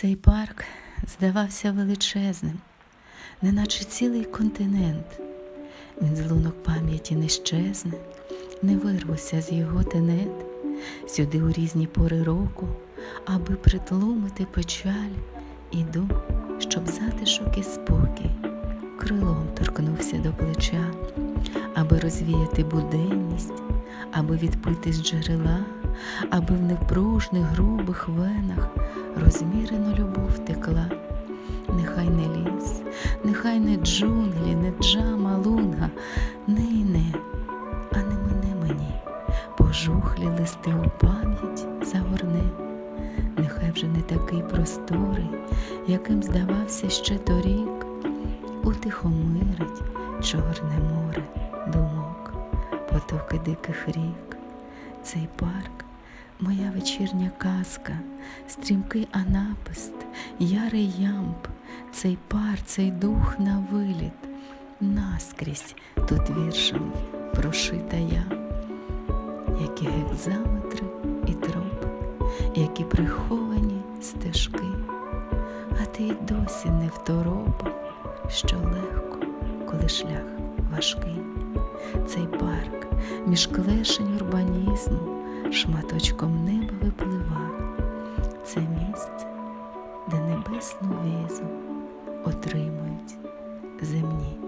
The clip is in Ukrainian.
Цей парк здавався величезним, неначе цілий континент. Він з лунок пам'яті не щезне, не вирвуся з його тенет, сюди у різні пори року, аби притлумити печаль, іду, щоб затишок і спокій, крилом торкнувся до плеча, аби розвіяти буденність, аби відпити з джерела, аби в непружних грубих венах розмірено любов текла. Нехай не ліс, нехай не джунглі, не джама лунга, не і не, а не мене мені, пожухлі листи у пам'ять загорне. Нехай вже не такий просторий, яким здавався ще торік, утихомирить чорне море думок, потоки диких рік. Цей парк моя вечірня казка, стрімкий анапист, ярий ямб, цей пар, цей дух на виліт, наскрізь тут віршами прошита я, які гекзаметри і тропи, які приховані стежки, а ти й досі не второпав, що легко, коли шлях важкий. Цей парк між клешень урбанізму шматочком неба виплива. Це місце, де небесну візу отримують земні.